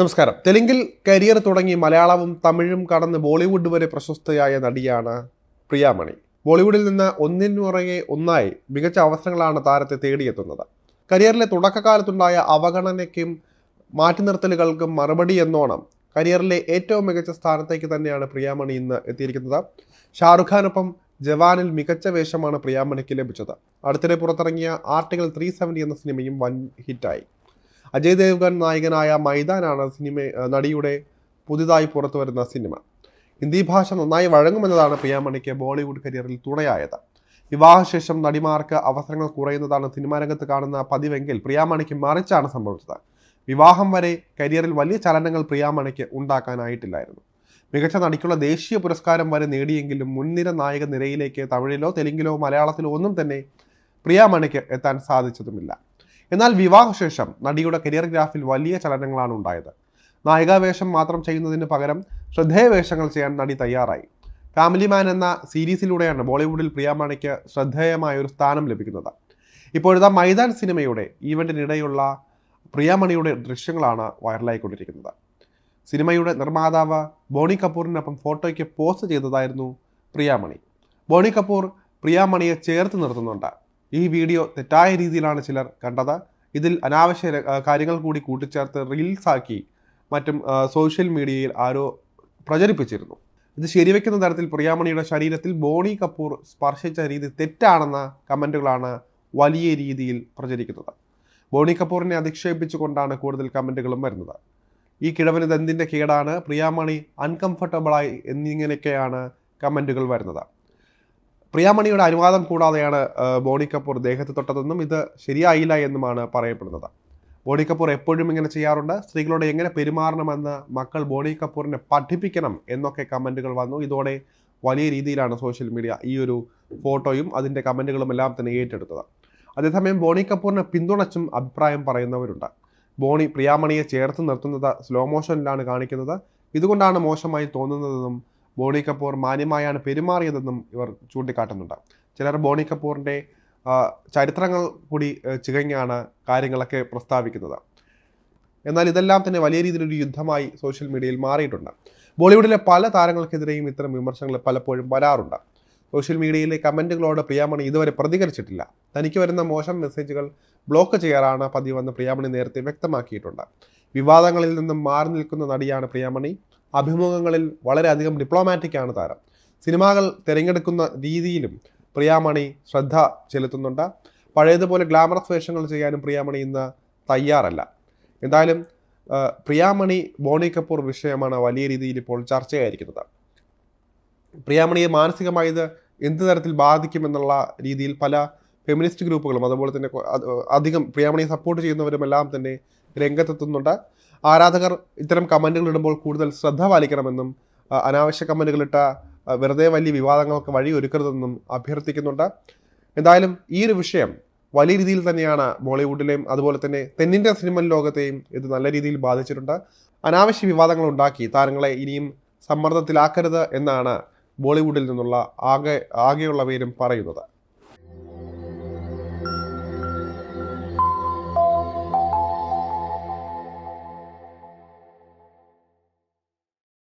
നമസ്കാരം. തെലുങ്കിൽ കരിയർ തുടങ്ങി മലയാളവും തമിഴും കടന്ന് ബോളിവുഡ് വരെ പ്രശസ്തയായ നടിയാണ് പ്രിയാമണി. ബോളിവുഡിൽ നിന്ന് ഒന്നിനുറകെ ഒന്നായി മികച്ച അവസരങ്ങളാണ് താരത്തെ തേടിയെത്തുന്നത്. കരിയറിലെ തുടക്കകാലത്തുണ്ടായ അവഗണനയ്ക്കും മാറ്റി നിർത്തലുകൾക്കും മറുപടി എന്നോണം കരിയറിലെ ഏറ്റവും മികച്ച സ്ഥാനത്തേക്ക് തന്നെയാണ് പ്രിയാമണി ഇന്ന് എത്തിയിരിക്കുന്നത്. ഷാറുഖ് ഖാനൊപ്പം ജവാനിൽ മികച്ച വേഷമാണ് പ്രിയാമണിക്ക് ലഭിച്ചത്. അടുത്തിടെ പുറത്തിറങ്ങിയ ആർട്ടിക്കൽ ത്രീ സെവന്റി എന്ന സിനിമയും വൻ ഹിറ്റായി. അജയ് ദേവ്ഗൻ നായകനായ മൈതാനാണ് സിനിമ നടിയുടെ പുതുതായി പുറത്തു വരുന്ന സിനിമ. ഹിന്ദി ഭാഷ നന്നായി വഴങ്ങുമെന്നതാണ് പ്രിയാമണിക്ക് ബോളിവുഡ് കരിയറിൽ തുണയായത്. വിവാഹശേഷം നടിമാർക്ക് അവസരങ്ങൾ കുറയുന്നതാണ് സിനിമാ രംഗത്ത് കാണുന്ന പതിവെങ്കിൽ പ്രിയാമണിക്ക് മറിച്ചാണ് സംഭവിച്ചത്. വിവാഹം വരെ കരിയറിൽ വലിയ ചലനങ്ങൾ പ്രിയാമണിക്ക് ഉണ്ടാക്കാനായിട്ടില്ലായിരുന്നു. മികച്ച നടിക്കുള്ള ദേശീയ പുരസ്കാരം വരെ നേടിയെങ്കിലും മുൻനിര നായക നിരയിലേക്ക് തമിഴിലോ തെലുങ്കിലോ മലയാളത്തിലോ ഒന്നും തന്നെ പ്രിയാമണിക്ക് എത്താൻ സാധിച്ചതുമില്ല. എന്നാൽ വിവാഹശേഷം നടിയുടെ കരിയർ ഗ്രാഫിൽ വലിയ ചലനങ്ങളാണ് ഉണ്ടായത്. നായികാവേഷം മാത്രം ചെയ്യുന്നതിന് പകരം ശ്രദ്ധേയ വേഷങ്ങൾ ചെയ്യാൻ നടി തയ്യാറായി. ഫാമിലി മാൻ എന്ന സീരീസിലൂടെയാണ് ബോളിവുഡിൽ പ്രിയാമണിക്ക് ശ്രദ്ധേയമായ ഒരു സ്ഥാനം ലഭിക്കുന്നത്. ഇപ്പോഴത്തെ മൈതാൻ സിനിമയുടെ ഈവന്റിനിടെയുള്ള പ്രിയാമണിയുടെ ദൃശ്യങ്ങളാണ് വൈറലായിക്കൊണ്ടിരിക്കുന്നത്. സിനിമയുടെ നിർമ്മാതാവ് ബോണി കപൂറിനൊപ്പം ഫോട്ടോയ്ക്ക് പോസ്റ്റ് ചെയ്തതായിരുന്നു പ്രിയാമണി ബോണി കപൂർ പ്രിയാമണിയെ ചേർത്ത് നിർത്തുന്നുണ്ട്. ഈ വീഡിയോ തെറ്റായ രീതിയിലാണ് ചിലർ കണ്ടത്. ഇതിൽ അനാവശ്യ കാര്യങ്ങൾ കൂടി കൂട്ടിച്ചേർത്ത് റീൽസാക്കി മറ്റും സോഷ്യൽ മീഡിയയിൽ ആരോ പ്രചരിപ്പിച്ചിരുന്നു. ഇത് ശരിവെക്കുന്ന തരത്തിൽ പ്രിയാമണിയുടെ ശരീരത്തിൽ ബോണി കപൂർ സ്പർശിച്ച രീതി തെറ്റാണെന്ന കമന്റുകളാണ് വലിയ രീതിയിൽ പ്രചരിക്കുന്നത്. ബോണി കപൂറിനെ അധിക്ഷേപിച്ചുകൊണ്ടാണ് കൂടുതൽ കമന്റുകളും വരുന്നത്. ഈ കിഴവന് ദന്തിന്റെ കേടാണ്? പ്രിയാമണി അൺകംഫർട്ടബിളായി എന്നിങ്ങനെയൊക്കെയാണ് കമന്റുകൾ വരുന്നത്. പ്രിയാമണിയുടെ അനുവാദം കൂടാതെയാണ് ബോണി കപൂർ ദേഹത്ത് തൊട്ടതെന്നും ഇത് ശരിയായില്ല എന്നുമാണ് പറയപ്പെടുന്നത്. ബോണി കപൂർ എപ്പോഴും ഇങ്ങനെ ചെയ്യാറുണ്ട്. സ്ത്രീകളോട് എങ്ങനെ പെരുമാറണമെന്ന് മക്കൾ ബോണി കപൂറിനെ പഠിപ്പിക്കണം എന്നൊക്കെ കമന്റുകൾ വന്നു. ഇതോടെ വലിയ രീതിയിലാണ് സോഷ്യൽ മീഡിയ ഈ ഒരു ഫോട്ടോയും അതിന്റെ കമന്റുകളും എല്ലാം തന്നെ ഏറ്റെടുത്തത്. അതേസമയം ബോണി കപൂറിനെ പിന്തുണച്ചും അഭിപ്രായം പറയുന്നവരുണ്ട്. ബോണി പ്രിയാമണിയെ ചേർത്ത് നിർത്തുന്നത് സ്ലോ മോഷനിലാണ് കാണിക്കുന്നത്. ഇതുകൊണ്ടാണ് മോശമായി തോന്നുന്നതെന്നും ബോണി കപൂർ മാന്യമായാണ് പെരുമാറിയതെന്നും ഇവർ ചൂണ്ടിക്കാട്ടുന്നുണ്ട്. ചിലർ ബോണി കപൂറിന്റെ ചരിത്രങ്ങൾ കൂടി ചികഞ്ഞാണ് കാര്യങ്ങളൊക്കെ പ്രസ്താവിക്കുന്നത്. എന്നാൽ ഇതെല്ലാം തന്നെ വലിയ രീതിയിലൊരു യുദ്ധമായി സോഷ്യൽ മീഡിയയിൽ മാറിയിട്ടുണ്ട്. ബോളിവുഡിലെ പല താരങ്ങൾക്കെതിരെയും ഇത്തരം വിമർശനങ്ങൾ പലപ്പോഴും വരാറുണ്ട്. സോഷ്യൽ മീഡിയയിലെ കമന്റുകളോട് പ്രിയാമണി ഇതുവരെ പ്രതികരിച്ചിട്ടില്ല. തനിക്ക് വരുന്ന മോശം മെസ്സേജുകൾ ബ്ലോക്ക് ചെയ്യാറാണ് പതിവെന്ന് പ്രിയാമണി നേരത്തെ വ്യക്തമാക്കിയിട്ടുണ്ട്. വിവാദങ്ങളിൽ നിന്നും മാറി നിൽക്കുന്ന നടിയാണ് പ്രിയാമണി. അഭിമുഖങ്ങളിൽ വളരെയധികം ഡിപ്ലോമാറ്റിക് ആണ് താരം. സിനിമകൾ തിരഞ്ഞെടുക്കുന്ന രീതിയിലും പ്രിയാമണി ശ്രദ്ധ ചെലുത്തുന്നുണ്ട്. പഴയതുപോലെ ഗ്ലാമറസ് വേഷങ്ങൾ ചെയ്യാനും പ്രിയാമണി ഇന്ന് തയ്യാറല്ല. എന്തായാലും പ്രിയാമണി ബോണി കപൂർ വിഷയമാണ് വലിയ രീതിയിൽ ഇപ്പോൾ ചർച്ചയായിരിക്കുന്നത്. പ്രിയാമണിയെ മാനസികമായി എന്ത് തരത്തിൽ ബാധിക്കുമെന്നുള്ള രീതിയിൽ പല ഫെമിനിസ്റ്റ് ഗ്രൂപ്പുകളും അതുപോലെ തന്നെ അധികം പ്രിയാമണിയെ സപ്പോർട്ട് ചെയ്യുന്നവരും എല്ലാം തന്നെ രംഗത്തെത്തുന്നുണ്ട്. ആരാധകർ ഇത്തരം കമന്റുകൾ ഇടുമ്പോൾ കൂടുതൽ ശ്രദ്ധ പാലിക്കണമെന്നും അനാവശ്യ കമന്റുകളിട്ട വെറുതെ വലിയ വിവാദങ്ങൾക്ക് വഴി ഒരുക്കരുതെന്നും അഭ്യർത്ഥിക്കുന്നുണ്ട്. എന്തായാലും ഈ ഒരു വിഷയം വലിയ രീതിയിൽ തന്നെയാണ് ബോളിവുഡിലെയും അതുപോലെ തന്നെ തെന്നിന്റെ സിനിമ ലോകത്തെയും ഇത് നല്ല രീതിയിൽ ബാധിച്ചിട്ടുണ്ട്. അനാവശ്യ വിവാദങ്ങൾ ഉണ്ടാക്കി താരങ്ങളെ ഇനിയും സമ്മർദ്ദത്തിലാക്കരുത് എന്നാണ് ബോളിവുഡിൽ നിന്നുള്ള ആകെ ആകെയുള്ളവരും പറയുന്നത്.